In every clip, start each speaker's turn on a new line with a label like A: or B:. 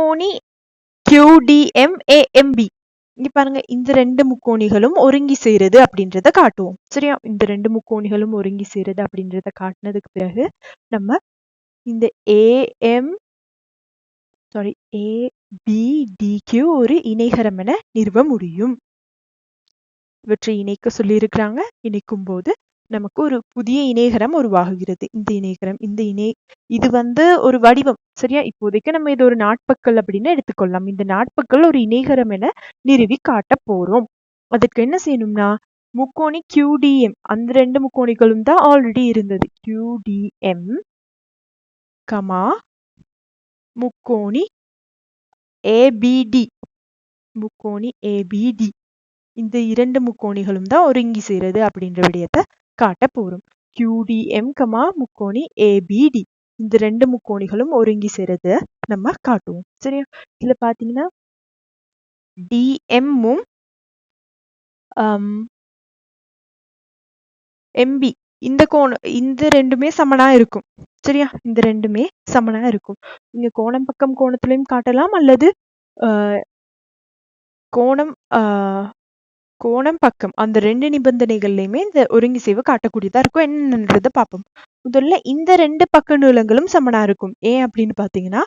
A: முக்கோணி QDMAMB இங்க பாருங்க இந்த ரெண்டு முக்கோணிகளும் ஒருங்கி செய்யறது அப்படின்றத காட்டுவோம். சரியா? இந்த ரெண்டு முக்கோணிகளும் ஒருங்கி செய்யறது அப்படின்றத காட்டினதுக்கு பிறகு நம்ம இந்த ஏஎம் சாரி ஏபிடிக்கு ஒரு இணைகரம் என நிறுவ முடியும். இவற்றை இணைக்க சொல்லியிருக்கிறாங்க. இணைக்கும் போது நமக்கு ஒரு புதிய இணைகரம் உருவாகுகிறது. இந்த இணைகரம் இந்த இணை இது வந்து ஒரு வடிவம் சரியா? இப்போதைக்கு நம்ம இது ஒரு நாட்பக்கல் அப்படின்னு எடுத்துக்கொள்ளலாம். இந்த நாட்பக்கல் ஒரு இணைகரம் என நிறுவி காட்ட போறோம். அதுக்கு என்ன செய்யணும்னா முக்கோணி கியூடிஎம் அந்த ரெண்டு முக்கோணிகளும் தான் ஆல்ரெடி இருந்தது. கியூடிஎம் கமா முக்கோணி ஏபிடி முக்கோணி ஏபிடி இந்த இரண்டு முக்கோணிகளும் தான் ஒருங்கி சேருது அப்படின்ற விடயத்தை காட்ட போறோம் கியூடிஎம் கமா முக்கோணி ஏபிடி இந்த ரெண்டு முக்கோணிகளும் ஒருங்கி சேருது. நம்ம காட்டுவோம். சரியா? இதுல பாத்தீங்கன்னா டிஎம்மும் எம்பி இந்த கோணம் இந்த ரெண்டுமே சமனா இருக்கும். சரியா? இந்த ரெண்டுமே சமனா இருக்கும். நீங்க கோணம் பக்கம் கோணத்திலையும் காட்டலாம் அல்லது ஆஹ் கோணம் ஆஹ் கோணம் பக்கம் அந்த ரெண்டு நிபந்தனைகள்லையுமே இந்த ஒருங்கிசைவு காட்டக்கூடியதா இருக்கும். என்னன்றதை பார்ப்போம். முதல்ல இந்த ரெண்டு பக்க நீளங்களும் சமனா இருக்கும். ஏன் அப்படின்னு பாத்தீங்கன்னா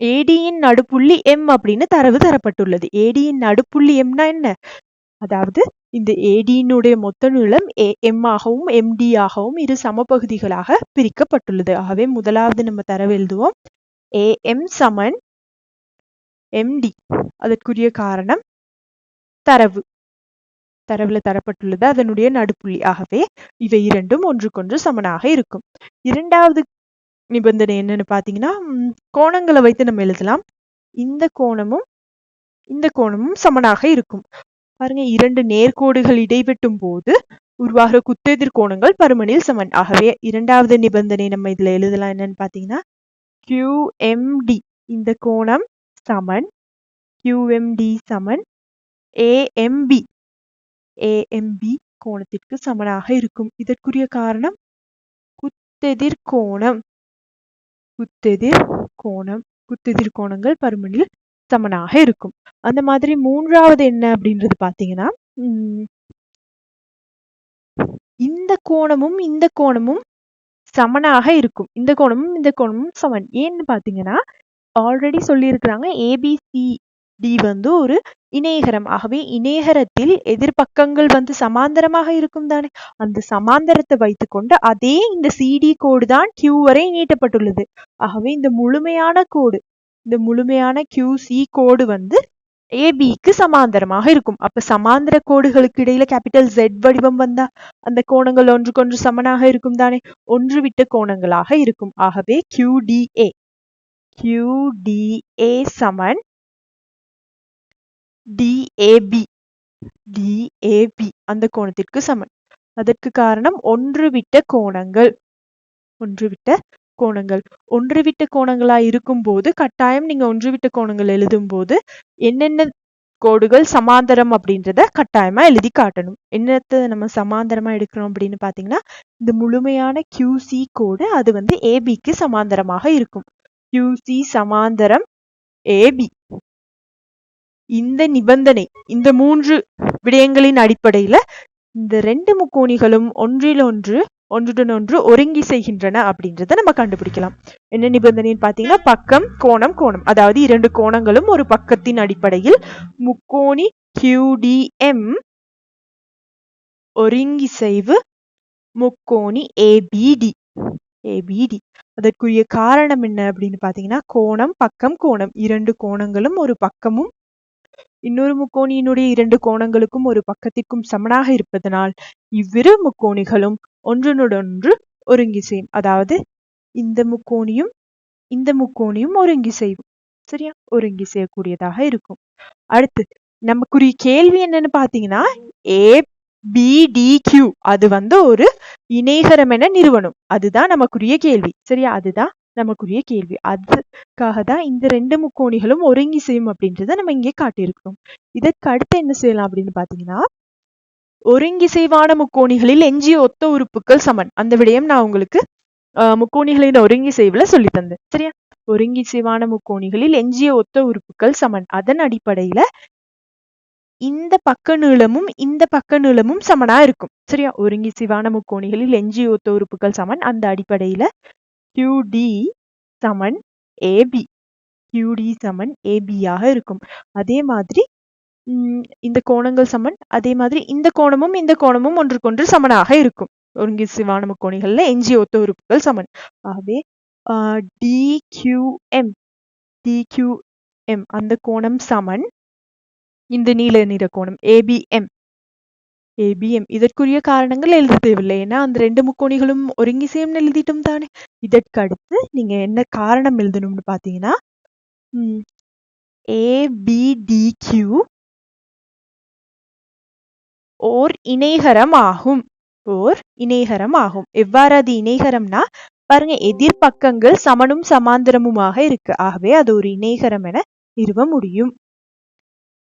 A: ஏடியின் நடுப்புள்ளி எம் அப்படின்னு தரவு தரப்பட்டுள்ளது. ஏடியின் நடுப்புள்ளி எம்னா என்ன? அதாவது இந்த ஏடியினுடைய மொத்த நீளம் எம் ஆகவும் எம்டி ஆகவும் இரு சமபகுதிகளாக பிரிக்கப்பட்டுள்ளது. ஆகவே முதலாவது நம்ம தரவு எழுதுவோம். எம் சமன் எம்டி அதற்குரிய காரணம் தரவு. தரவில் தரப்பட்டுள்ளது. அதனுடைய நடுப்புள்ளி ஆகவே இவை இரண்டும் ஒன்றுக்கொன்று சமனாக இருக்கும். இரண்டாவது நிபந்தனை என்னன்னு பாத்தீங்கன்னா கோணங்களை வைத்து நம்ம எழுதலாம். இந்த கோணமும் இந்த கோணமும் சமனாக இருக்கும். பாருங்க இரண்டு நேர்கோடுகள் இடைவெட்டும் போது உருவாகிற குத்தெதிர் கோணங்கள் பருமனில் சமன். ஆகவே இரண்டாவது நிபந்தனை நம்ம இதுல எழுதலாம். என்னன்னு பாத்தீங்கன்னா கியூஎம்டி இந்த கோணம் சமன். கியூஎம்டி சமன். ஏஎம்பி ஏஎம்பி கோணத்திற்கு சமனாக இருக்கும். இதற்குரிய காரணம்? குத்தெதிர் கோணம். குத்தெதிர் கோணம். குத்தெதிர் கோணங்கள் பருமனில் சமனாக இருக்கும். அந்த மாதிரி மூன்றாவது என்ன அப்படின்றது பாத்தீங்கன்னா இந்த கோணமும் இந்த கோணமும் சமனாக இருக்கும். இந்த கோணமும் இந்த கோணமும் சமன். ஏன்னு பாத்தீங்கன்னா ஆல்ரெடி சொல்லியிருக்கிறாங்க ஏபிசி டி வந்து ஒரு இணையகரம். ஆகவே இணையகரத்தில் எதிர்பக்கங்கள் வந்து சமாந்தரமாக இருக்கும் தானே? அந்த சமாந்தரத்தை வைத்துக்கொண்டு அதே இந்த சிடி கோடு தான் கியூ வரை நீட்டப்பட்டுள்ளது. ஆகவே இந்த முழுமையான கோடு இந்த முழுமையான கியூசி கோடு வந்து ஏபிக்கு சமாந்தரமாக இருக்கும். அப்ப சமாந்தர கோடுகளுக்கு இடையில கேபிட்டல் ஜெட் வடிவம் வந்தா அந்த கோணங்கள் ஒன்றுக்கொன்று சமனாக இருக்கும் தானே? ஒன்று விட்ட கோணங்களாக இருக்கும். ஆகவே கியூடிஏ கியூடிஏ சமன் டிஏபி டிஏபி அந்த கோணத்திற்கு சமன். அதற்கு காரணம் ஒன்று விட்ட கோணங்கள். ஒன்று விட்ட கோணங்கள். ஒன்று விட்ட கோணங்களா இருக்கும் போது கட்டாயம் நீங்க ஒன்று விட்ட கோணங்கள் எழுதும் போது என்னென்ன கோடுகள் சமாந்தரம் அப்படின்றத கட்டாயமா எழுதி காட்டணும். என்னத்தை நம்ம சமாந்தரமா எடுக்கிறோம் அப்படின்னு பாத்தீங்கன்னா இந்த முழுமையான கியூசி கோடு அது வந்து ஏபிக்கு சமாந்தரமாக இருக்கும். கியூசி சமாந்தரம் ஏபி இந்த நிபந்தனை இந்த மூன்று விடயங்களின் அடிப்படையில இந்த ரெண்டு முக்கோணிகளும் ஒன்றில் ஒன்று ஒன்றுடன் ஒன்று ஒருங்கி செய்கின்றன அப்படின்றத நம்ம கண்டுபிடிக்கலாம். என்ன நிபந்தனைன்னு பாத்தீங்கன்னா பக்கம் கோணம் கோணம். அதாவது இரண்டு கோணங்களும் ஒரு பக்கத்தின் அடிப்படையில் முக்கோணி கியூடிஎம் ஒருங்கிசைவு முக்கோணி ஏபிடி ஏபிடி அதற்குரிய காரணம் என்ன அப்படின்னு பாத்தீங்கன்னா கோணம் பக்கம் கோணம். இரண்டு கோணங்களும் ஒரு பக்கமும் இன்னொரு முக்கோணியினுடைய இரண்டு கோணங்களுக்கும் ஒரு பக்கத்திற்கும் சமனாக இருப்பதனால் இவ்விரு முக்கோணிகளும் ஒன்றுனொன்று ஒருங்கி செய்யும் அதாவது இந்த முக்கோணியும் இந்த முக்கோணியும் ஒருங்கி செய்யும் சரியா? ஒருங்கி செய்யக்கூடியதாக இருக்கும். அடுத்து நமக்குரிய கேள்வி என்னன்னு பாத்தீங்கன்னா ஏ பிடிக்யூ அது வந்து ஒரு இணைகரம் என நிறுவனம் அதுதான் நமக்குரிய கேள்வி. சரியா? அதுதான் நமக்குரிய கேள்வி. அதுக்காக தான் இந்த ரெண்டு முக்கோணிகளும் ஒருங்கி செய்யும் அப்படின்றத நம்ம இங்கே காட்டியிருக்கிறோம். இதற்கு அடுத்து என்ன செய்யலாம் அப்படின்னு பாத்தீங்கன்னா ஒருங்கிசைவான முக்கோணிகளில் எஞ்சிய ஒத்த உறுப்புகள் சமன். அந்த விடயம் நான் உங்களுக்கு முக்கோணிகளின் ஒருங்கி செய்வுல சொல்லி தந்தேன் சரியா ஒருங்கிசைவான முக்கோணிகளில் எஞ்சிய ஒத்த உறுப்புகள் சமன். அதன் அடிப்படையில இந்த பக்க நீளமும் இந்த பக்க நீளமும் சமனா இருக்கும். சரியா? ஒருங்கிசைவான முக்கோணிகளில் எஞ்சிய ஒத்த உறுப்புகள் சமன். அந்த அடிப்படையில QD சமன் ஏபி QD சமன் ஏபியாக இருக்கும். அதே மாதிரி இந்த கோணங்கள் சமன் அதே மாதிரி இந்த கோணமும் இந்த கோணமும் ஒன்றுக்கொன்று சமனாக இருக்கும். ஒருங்கிசைவான கோணிகளில் எஞ்சிய ஒத்த உறுப்புகள் சமன். ஆகவே டிக்யூஎம் டிக்யூஎம் அந்த கோணம் சமன் இந்த நீல நிற கோணம் ஏபிஎம் ஏபிஎம் இதற்குரிய காரணங்கள் எழுத தேவையில்லை. ஏன்னா அந்த ரெண்டு முக்கோணிகளும் ஒருங்கிசையம் எழுதிட்டும் தானே. இதற்கு அடுத்து நீங்க என்ன காரணம் எழுதணும்னு பாத்தீங்கன்னா ஏபிடிக்யூ ஓர் இணைகரம் ஆகும். ஓர் இணைகரம் ஆகும். எவ்வாறு அது இணைகரம்னா பாருங்க எதிர்பக்கங்கள் சமனும் சமாந்தரமுமாக இருக்கு. ஆகவே அது ஒரு இணைகரம் என நிறுவ முடியும்.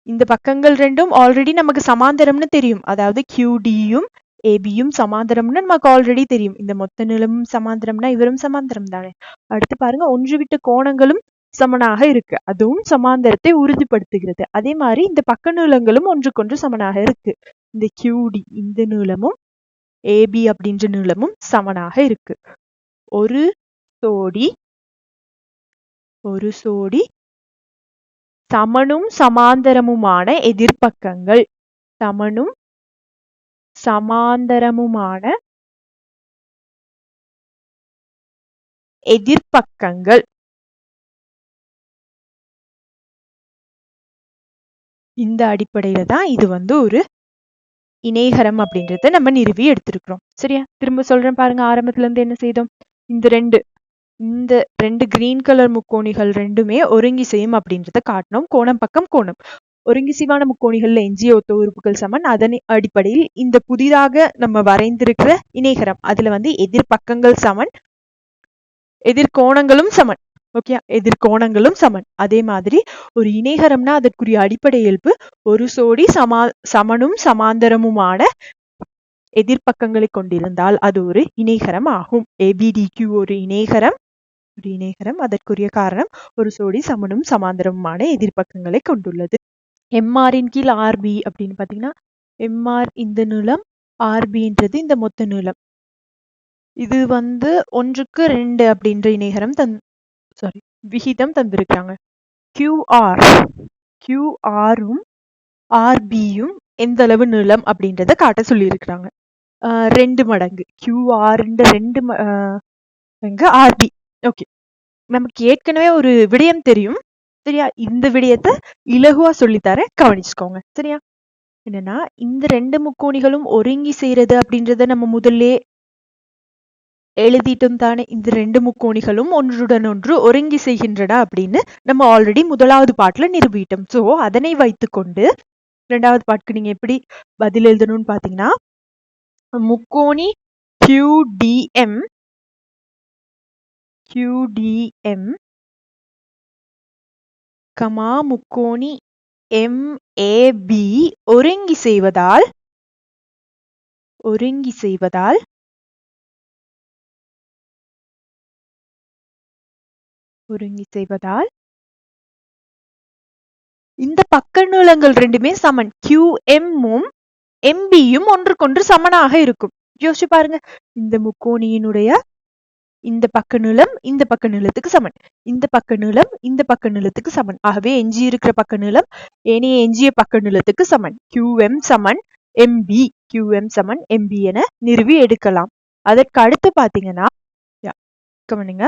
A: இந்த பக்கங்கள் ரெண்டும் ஆல்ரெடி நமக்கு சமாந்தரம்னு தெரியும். அதாவது கியூடியும் ஏபியும் சமாந்தரம்னு நமக்கு ஆல்ரெடி தெரியும். இந்த மொத்த நிலமும் சமாந்தரம்னா இவரும் சமாந்தரம் தானே. அடுத்து பாருங்க ஒன்று விட்ட கோணங்களும் சமனாக இருக்கு. அதுவும் சமாந்தரத்தை உறுதிப்படுத்துகிறது. அதே மாதிரி இந்த பக்க நீளங்களும் ஒன்றுக்கொன்று சமனாக இருக்கு. இந்த கியூடி இந்த நீளமும் ஏபி அப்படின்ற நீளமும் சமனாக இருக்கு. ஒரு சோடி ஒரு சோடி சமனும் சமாந்தரமுமான எதிர்ப்பக்கங்கள். சமனும் சமாந்தரமுமான எதிர்ப்பக்கங்கள். இந்த அடிப்படையில தான் இது வந்து ஒரு இணைகரம் அப்படின்றத நம்ம நிறுவி எடுத்திருக்கிறோம். சரியா? திரும்ப சொல்றேன் பாருங்க ஆரம்பத்துல இருந்து என்ன செய்தோம்? இந்த ரெண்டு இந்த ரெண்டு கிரீன் கலர் முக்கோணிகள் ரெண்டுமே ஒருங்கி செய்யும் அப்படின்றத காட்டணும் கோணம் பக்கம் கோணம். ஒருங்கிசைவான முக்கோணிகள்ல எஞ்சிய ஒத்த உறுப்புகள் சமன். அதன் அடிப்படையில் இந்த புதிதாக நம்ம வரைந்திருக்கிற இணைகரம். அதுல வந்து எதிர்பக்கங்கள் சமன். எதிர்கோணங்களும் சமன். ஓகே எதிர்கோணங்களும் சமன். அதே மாதிரி ஒரு இணைகரம்னா அதற்குரிய அடிப்படை இயல்பு ஒரு சோடி சமா சமனும் சமாந்தரமுமான எதிர்ப்பக்கங்களை கொண்டிருந்தால் அது ஒரு இணைகரம் ஆகும் ஏபிடிக்கு ஒரு இணைகரம் ஒரு இணைகரம். அதற்குரிய காரணம் ஒரு சோடி சமனும் சமாந்தரமுமான எதிர்ப்பக்கங்களை கொண்டுள்ளது. எம்ஆரின் கீழ் ஆர்பி அப்படின்னு பார்த்தீங்கன்னா எம்ஆர் இந்த நீளம் ஆர்பின்றது இந்த மொத்த நீளம். இது வந்து ஒன்றுக்கு ரெண்டு அப்படின்ற இணைகரம் தந் சாரி விகிதம் தந்திருக்கிறாங்க. கியூஆர் கியூஆரும் ஆர்பியும் எந்த அளவு நீளம் அப்படின்றத காட்ட சொல்லியிருக்கிறாங்க. ரெண்டு மடங்கு. கியூஆர்ன்ற ரெண்டு ஆர்பி ஓகே நமக்கு ஏற்கனவே ஒரு விடயம் தெரியும். சரியா? இந்த விடயத்தை இலகுவா சொல்லித்தரேன். கவனிச்சுக்கோங்க. சரியா? என்னன்னா இந்த ரெண்டு முக்கோணிகளும் ஒருங்கி செய்யறது அப்படின்றத நம்ம முதல்ல எழுதிட்டும் தானே. இந்த ரெண்டு முக்கோணிகளும் ஒன்றுடன் ஒன்று ஒருங்கி செய்கின்றன அப்படின்னு நம்ம ஆல்ரெடி முதலாவது பாட்டுல நிரூபிட்டோம். சோ அதனை வைத்துக்கொண்டு ரெண்டாவது பாட்டுக்கு நீங்க எப்படி பதில் எழுதணும்னு பாத்தீங்கன்னா முக்கோணி QDM QDM கமா முக்கோணி MAB ஒருங்கி செய்வதால் ஒருங்கி செய்வதால் ஒருங்கி செய்வதால் இந்த பக்க நீளங்கள் ரெண்டுமே சமன். QM-உம் எம்பியும் ஒன்றுக்கொன்று சமனாக இருக்கும். யோசிச்சு பாருங்க. இந்த முக்கோணியினுடைய இந்த பக்க நீளம் இந்த பக்க நீளத்துக்கு சமன். இந்த பக்க நீளம் இந்த பக்க நீளத்துக்கு சமன். ஆகவே எஞ்சி இருக்கிற பக்க நீளம் ஏனைய எஞ்சிய பக்க நீளத்துக்கு சமன். கியூஎம் சமன் எம்பி கியூஎம் சமன் எம்பி என நிறுவி எடுக்கலாம். அதற்கு அடுத்து பாத்தீங்கன்னா கவனிங்க.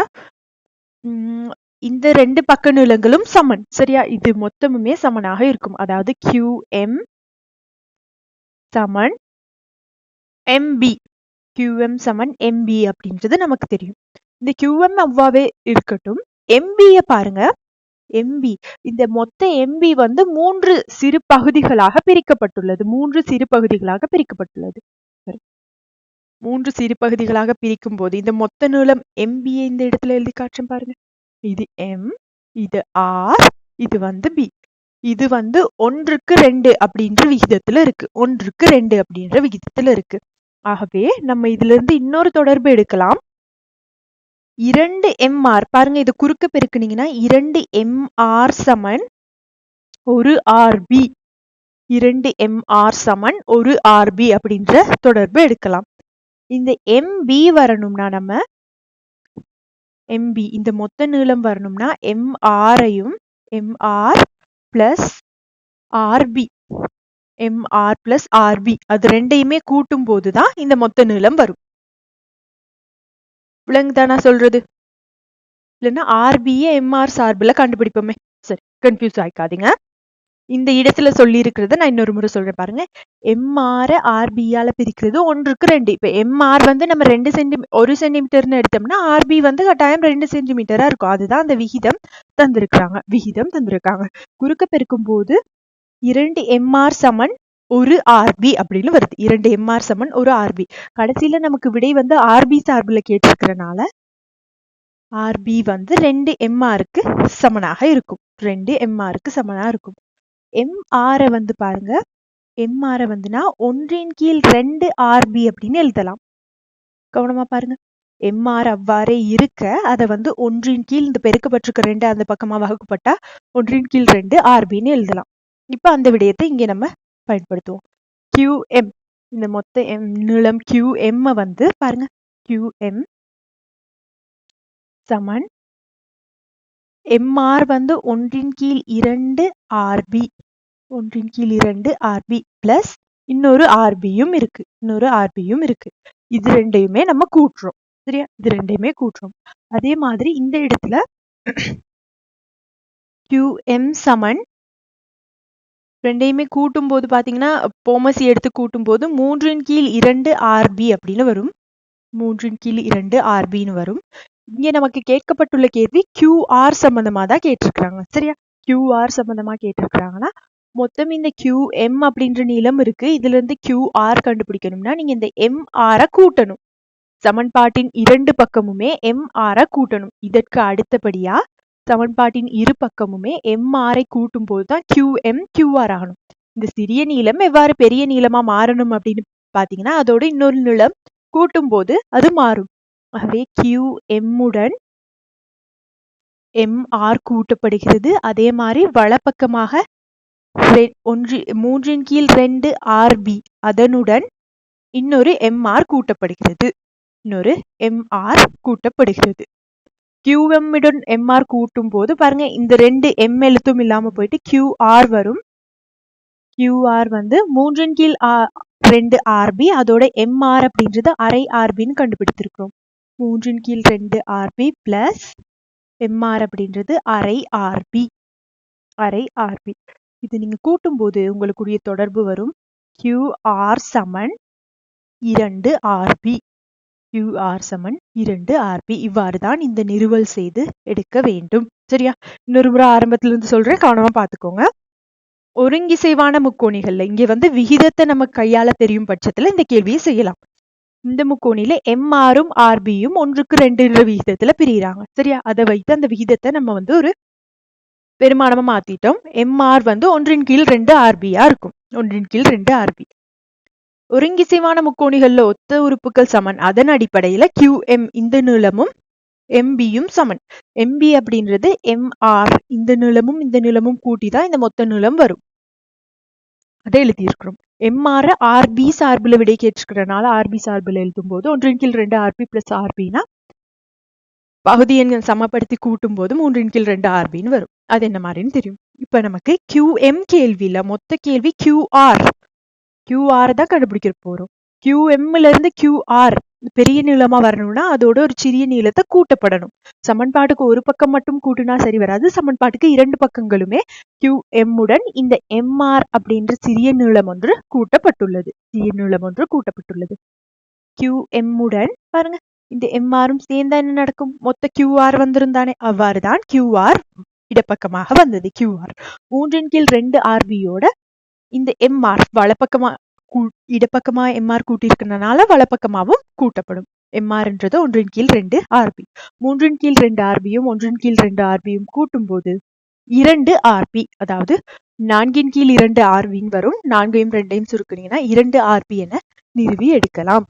A: இந்த ரெண்டு பக்க நீளங்களும் சமன். சரியா? இது மொத்தமுமே சமனாக இருக்கும். அதாவது QM சமன் எம்பி கியூஎம் சமன் எம்பி அப்படின்றது நமக்கு தெரியும். இந்த கியூஎம் அவ்வாவே இருக்கட்டும். எம்பியை பாருங்க. எம்பி இந்த மொத்த எம்பி வந்து மூன்று சிறு பகுதிகளாக பிரிக்கப்பட்டுள்ளது. மூன்று சிறு பகுதிகளாக பிரிக்கப்பட்டுள்ளது. மூன்று சிறு பகுதிகளாக பிரிக்கும் போது இந்த மொத்த நீளம் எம்பியை இந்த இடத்துல எழுதி காட்டுறேன் பாருங்க. இது எம் இது ஆர் இது வந்து பி இது வந்து ஒன்றுக்கு ரெண்டு அப்படின்ற விகிதத்துல இருக்கு. ஒன்றுக்கு ரெண்டு அப்படின்ற விகிதத்துல இருக்கு. ஆகவே நம்ம இதுல இருந்து இன்னொரு தொடர்பு எடுக்கலாம். இரண்டு எம்ஆர் பாருங்க இது குறுக்க பெருக்குனீங்கன்னா இரண்டு எம்ஆர் சமன் ஒரு ஆர்பி இரண்டு எம்ஆர் சமன் ஒரு ஆர்பி அப்படின்ற தொடர்பு எடுக்கலாம். இந்த எம்பி வரணும்னா நம்ம எம்பி இந்த மொத்த நீளம் வரணும்னா எம்ஆரையும் MR plus RB MR plus RB அது ரெண்டையுமே கூட்டும் போதுதான் இந்த மொத்த நீளம் வரும். விளங்குதானா சொல்றது? இல்லைன்னா ஆர்பியே எம்ஆர் சார்பில் கண்டுபிடிப்போமே. சரி கன்ஃபியூஸ் ஆயிக்காதீங்க. இந்த இடத்துல சொல்லியிருக்கிறத நான் இன்னொரு முறை சொல்றேன் பாருங்க. எம்ஆர் ஆர்பியால பிரிக்கிறது ஒன்றுக்கு ரெண்டு. இப்ப எம்ஆர் வந்து நம்ம ரெண்டு சென்டி ஒரு சென்டிமீட்டர்னு எடுத்தோம்னா ஆர்பி வந்து கட்டாயம் ரெண்டு சென்டிமீட்டரா இருக்கும். அதுதான் அந்த விகிதம் தந்திருக்கிறாங்க. விகிதம் தந்திருக்காங்க. குறுக்க பெருக்கும் போது இரண்டு எம்ஆர் சமன் ஒரு ஆர்பி அப்படின்னு வருது. இரண்டு எம்ஆர் சமன் ஒரு ஆர்பி கடைசியில நமக்கு விடை வந்து ஆர்பி சார்பில் கேட்டிருக்கிறனால ஆர்பி வந்து ரெண்டு எம்ஆருக்கு சமனாக இருக்கும். ரெண்டு எம்ஆருக்கு சமனாக இருக்கும். எம்ஆரை வந்து பாருங்க. எம்ஆரை வந்துனா ஒன்றின் கீழ் ரெண்டு ஆர்பி அப்படின்னு எழுதலாம். கவனமா பாருங்க. எம்ஆர் அவ்வாறே இருக்க அதை வந்து ஒன்றின் கீழ் இந்த பெருக்கப்பட்டிருக்க ரெண்டு அந்த பக்கமா வகுக்கப்பட்டா ஒன்றின் கீழ் ரெண்டு ஆர்பின்னு எழுதலாம். இப்ப அந்த விடயத்தை இங்கே நம்ம பயன்படுத்துவோம். கியூஎம் இந்த மொத்த எம் நீளம் கியூஎம் வந்து பாருங்க. கியூஎம் சமன். எம்ஆர் வந்து ஒன்றின் கீழ் இரண்டு ஆர்பி ஒன்றின் கீழ் இரண்டு ஆர்பி பிளஸ் இன்னொரு ஆர்பியும் இருக்கு. இன்னொரு ஆர்பியும் இருக்கு. இது ரெண்டையுமே நம்ம கூட்டுறோம். சரியா? இது ரெண்டையுமே கூட்டுறோம். அதே மாதிரி இந்த இடத்துல கியூஎம் சமன் ரெண்டையுமே கூட்டும் போது பாத்தீங்கன்னா போமசி எடுத்து கூட்டும் போது மூன்றின் கீழ் இரண்டு ஆர்பி அப்படின்னு வரும். மூன்றின் கீழ் இரண்டு ஆர்பின்னு வரும். இங்க நமக்கு கேட்கப்பட்டுள்ள கேள்வி கியூஆர் சம்பந்தமா தான் கேட்டிருக்கிறாங்க. சரியா? கியூஆர் சம்பந்தமா கேட்டிருக்கிறாங்கன்னா மொத்தம் இந்த கியூஎம் அப்படின்ற நீளம் இருக்கு. இதுல இருந்து கியூஆர் கண்டுபிடிக்கணும்னா நீங்க இந்த எம்ஆரை கூட்டணும். சமன்பாட்டின் இரண்டு பக்கமுமே எம்ஆரை கூட்டணும். இதற்கு அடுத்தபடியா சமன்பாட்டின் இரு பக்கமுமே எம்ஆரை கூட்டும் போதுதான் கியூஎம் கியூஆர் ஆகணும். இந்த சிறிய நீளம் எவ்வாறு பெரிய நீளமா மாறணும் அப்படின்னு பாத்தீங்கன்னா அதோட இன்னொரு நீளம் கூட்டும் போது அது மாறும். ஆகவே கியூ எம்முடன் எம்ஆர் கூட்டப்படுகிறது. அதே மாதிரி வலப்பக்கமாக ஒன்று மூன்றின் கீழ் ரெண்டு ஆர்பி. அதனுடன் இன்னொரு எம்ஆர் கூட்டப்படுகிறது. இன்னொரு எம்ஆர் கூட்டப்படுகிறது. கியூஎம்முடன் எம்ஆர் கூட்டும் போது பாருங்க இந்த ரெண்டு எம் எழுத்தும் இல்லாம போயிட்டு கியூஆர் வரும். கியூஆர் வந்து மூன்றின் கீழ் ரெண்டு ஆர்பி அதோட எம்ஆர் அப்படின்றது அரை ஆர்பின்னு கண்டுபிடித்திருக்கிறோம். மூன்றின் கீழ் ரெண்டு ஆர்பி பிளஸ் எம்ஆர் அப்படின்றது அரை ஆர்பி. அரை ஆர்பி. இது நீங்க கூட்டும்போது உங்களுக்குரிய தொடர்பு வரும். கியூஆர் சமன் இரண்டு ஆர்பி கியூஆர் சமன் இரண்டு ஆர்பி இவ்வாறு தான் இந்த நிறுவல் செய்து எடுக்க வேண்டும். சரியா? இன்னொரு முறை ஆரம்பத்துல இருந்து சொல்றேன். கவனமா பாத்துக்கோங்க ஒருங்கிசைவான முக்கோணிகள்ல இங்க வந்து விகிதத்தை நம்ம கையால தெரியும் பட்சத்துல இந்த கேள்வியை செய்யலாம். இந்த முக்கோணியில எம்ஆரும் ஆர்பியும் ஒன்றுக்கு ரெண்டு விகிதத்துல பிரிகிறாங்க சரியா? அதை வைத்து அந்த விகிதத்தை நம்ம வந்து ஒரு பெருமானமா மாத்திட்டோம். எம்ஆர் வந்து ஒன்றின் கீழ் ரெண்டு ஆர்பியா இருக்கும். ஒன்றின் கீழ் ரெண்டு ஆர்பி ஒருங்கிசைவான முக்கோணிகள்ல ஒத்த உறுப்புகள் சமன். அதன் அடிப்படையில கியூஎம் இந்த நீளமும் எம்பியும் சமன். எம்பி அப்படின்றது எம்ஆர் இந்த நீளமும் இந்த நீளமும் கூட்டிதான் இந்த மொத்த நீளம் வரும். அதை எழுதியிருக்கிறோம். எம்ஆர் ஆர்பி சார்பில் விடை கேட்டிருக்கிறனால ஆர்பி சார்பில் எழுதும் போது ஒன்றின் கீழ் ரெண்டு ஆர்பி பிளஸ் ஆர்பினா பகுதி எண்கள் சமப்படுத்தி கூட்டும் போது மூன்றின் கீழ் ரெண்டு ஆர்பின்னு வரும். அது என்ன மாதிரின்னு தெரியும். இப்ப நமக்கு கியூஎம் கேள்வியில மொத்த கேள்வி கியூஆர் கியூஆர் தான் கண்டுபிடிக்க போறோம். கியூஎம்ல இருந்து கியூஆர் பெரிய நீளமா வரணும்னா அதோட ஒரு சிறிய நீளத்தை கூட்டப்படணும். சமன்பாட்டுக்கு ஒரு பக்கம் மட்டும் கூட்டினா சரி வராது. சமன்பாட்டுக்கு இரண்டு பக்கங்களுமே கியூஎம் உடன் இந்த எம்ஆர் அப்படின்ற சிறிய நீளம் ஒன்று கூட்டப்பட்டுள்ளது. சிறிய நீளம் ஒன்று கூட்டப்பட்டுள்ளது. கியூஎம் உடன் பாருங்க. இந்த எம்ஆரும் சேர்ந்தா என்ன நடக்கும்? மொத்த கியூஆர் வந்திருந்தானே. அவ்வாறுதான் கியூஆர் இடப்பக்கமாக வந்தது. கியூஆர் மூன்றின் கீழ் ரெண்டு ஆர்பியோட இந்த எம்ஆர் வலப்பக்கமா இடப்பக்கமா எம்ஆர் கூட்டியிருக்கிறதுனால வலப்பக்கமாகவும் கூட்டப்படும். எம்ஆர்ன்றது ஒன்றின் கீழ் ரெண்டு ஆர்பி மூன்றின் கீழ் ரெண்டு ஆர்பியும் ஒன்றின் கீழ் ரெண்டு ஆர்பியும் கூட்டும் போது இரண்டு ஆர்பி அதாவது நான்கின் கீழ் இரண்டு ஆர்பின்னு வரும். நான்கையும் ரெண்டையும் சுருக்குனீங்கன்னா இரண்டு ஆர்பி என நிறுவி எடுக்கலாம்.